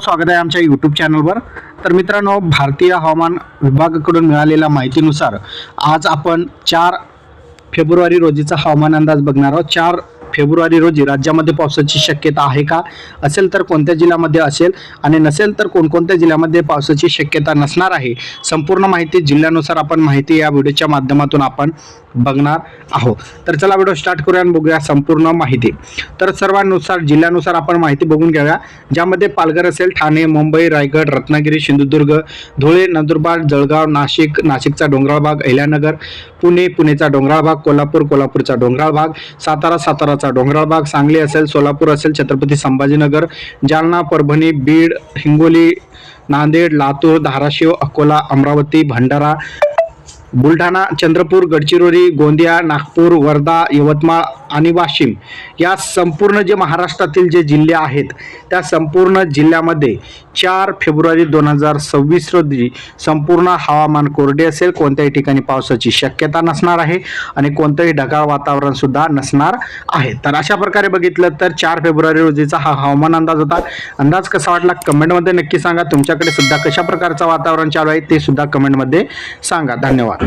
स्वागत आहे आमच्या यूट्यूब चॅनलवर तर मित्रांनो भारतीय हवामान विभागाकडून मिळालेल्या माहितीनुसार आज आपण चार फेब्रुवारी रोजीचा हवामान अंदाज बघणार आहोत. चार फेब्रुवारी रोजी राज्यामध्ये पावसाची शक्यता आहे का? असेल तर कोणत्या जिल्ह्यामध्ये असेल? आणि नसेल तर कोणकोणत्या जिल्ह्यामध्ये पावसाची शक्यता नसणार आहे? संपूर्ण माहिती जिल्ह्यानुसार आपण माहिती या व्हिडिओच्या माध्यमातून आपण बघणार आहोत. तर चला व्हिडिओ स्टार्ट करूया आणि बघूया संपूर्ण माहिती. तर सर्वांनुसार जिल्ह्यानुसार आपण माहिती बघून घेऊया. ज्यामध्ये पालघर असेल ठाणे मुंबई रायगड रत्नागिरी सिंधुदुर्ग धुळे नंदुरबार जळगाव नाशिक नाशिकचा डोंगराळ भाग अहिल्यानगर पुणे पुणेचा डोंगराळ भाग कोल्हापूर कोल्हापूरचा डोंगराळ भाग सातारा साताराचा डोंगराळ भाग सांगली असेल सोलापूर असेल छत्रपती संभाजीनगर जालना परभणी बीड हिंगोली नांदेड लातूर धाराशिव अकोला अमरावती भंडारा बुलढाणा चंद्रपूर गडचिरोली गोंदिया नागपूर वर्धा यवतमाळ आणि वाशिम या संपूर्ण जे महाराष्ट्रातील जे जिल्हे आहेत त्या संपूर्ण जिल्ह्यामध्ये चार फेब्रुवारी दोन हजार सव्वीस रोजी संपूर्ण हवामान कोरडे असेल कोणत्याही ठिकाणी पावसाची शक्यता नसणार आहे आणि कोणतंही ढगाळ वातावरण सुद्धा नसणार आहे. तर अशा प्रकारे बघितलं तर चार फेब्रुवारी रोजीचा हा हवामान अंदाज होता. अंदाज कसा वाटला कमेंटमध्ये नक्की सांगा. तुमच्याकडे सुद्धा कशा प्रकारचं वातावरण चालू आहे ते सुद्धा कमेंटमध्ये सांगा. धन्यवाद.